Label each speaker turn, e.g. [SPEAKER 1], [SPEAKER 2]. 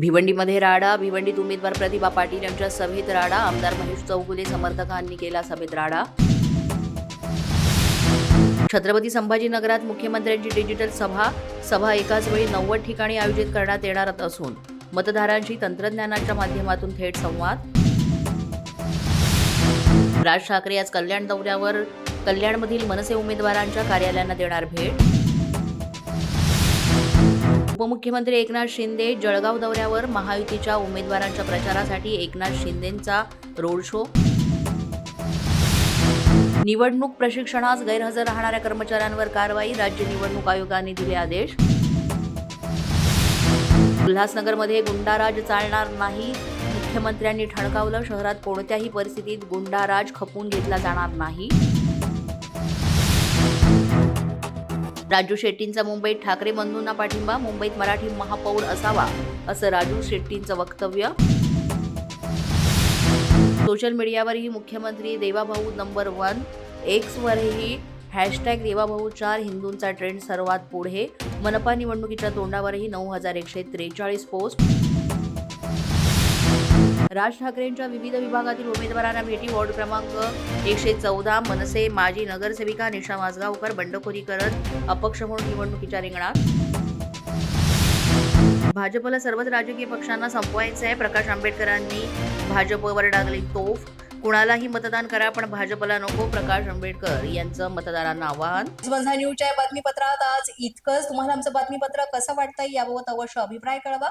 [SPEAKER 1] भिवंडीमध्ये राडा भिवंडीत उमेदवार प्रतिभा पाटील यांच्या सभेत राडा आमदार महेश चौगुले समर्थकांनी केला सभेत राडा. छत्रपती संभाजीनगरात मुख्यमंत्र्यांची डिजिटल सभा सभा एकाच वेळी नव्वद ठिकाणी आयोजित करण्यात येणार असून मतदारांशी तंत्रज्ञानाच्या माध्यमातून थेट संवाद. राज ठाकरे आज कल्याण दौऱ्यावर कल्याणमधील मनसे उमेदवारांच्या कार्यालयांना देणार भेट. उपमुख्यमंत्री एकनाथ शिंदे जळगाव दौऱ्यावर महायुतीच्या उमेदवारांच्या प्रचारासाठी एकनाथ शिंदेंचा रोड शो. निवडणूक प्रशिक्षणास गैरहजर राहणाऱ्या कर्मचाऱ्यांवर कारवाई राज्य निवडणूक आयोगाने दिले आदेश. उल्हासनगरमध्ये गुंडाराज चालणार नाही मुख्यमंत्र्यांनी ठणकावलं शहरात कोणत्याही परिस्थितीत गुंडाराज खपून घेतला जाणार नाही. राजू शेट्टींचा मुंबईत ठाकरे बंधूंना पाठिंबा मुंबईत मराठी महापौर असावा असं राजू शेट्टींचं वक्तव्य. सोशल मीडियावरही मुख्यमंत्री देवाभाऊ नंबर वन एक्सवरही हॅशटॅग देवाभाऊ चार हिंदूंचा ट्रेंड सर्वात पुढे. मनपा निवडणुकीच्या तोंडावरही नऊ हजार एकशे त्रेचाळीस पोस्ट. राज ठाकरेंच्या विविध विभागातील उमेदवारांना भेटी. वॉर्ड क्रमांक एकशे चौदा मनसे माजी नगरसेविका निशा माजगावकर बंडखोरी करत अपक्ष म्हणून निवडणुकीच्या रिंगणात. भाजपला सर्वच राजकीय पक्षांना संपवायचं आहे. प्रकाश आंबेडकरांनी भाजपवर डागली तोफ. कुणालाही मतदान करा पण भाजपला नको प्रकाश आंबेडकर यांचं मतदारांना आवाहन.
[SPEAKER 2] माझा न्यूजच्या बातमीपत्रात आज इतकंच. तुम्हाला आमचं बातमीपत्र कसं वाटतंय याबाबत अवश्य अभिप्राय कळवा.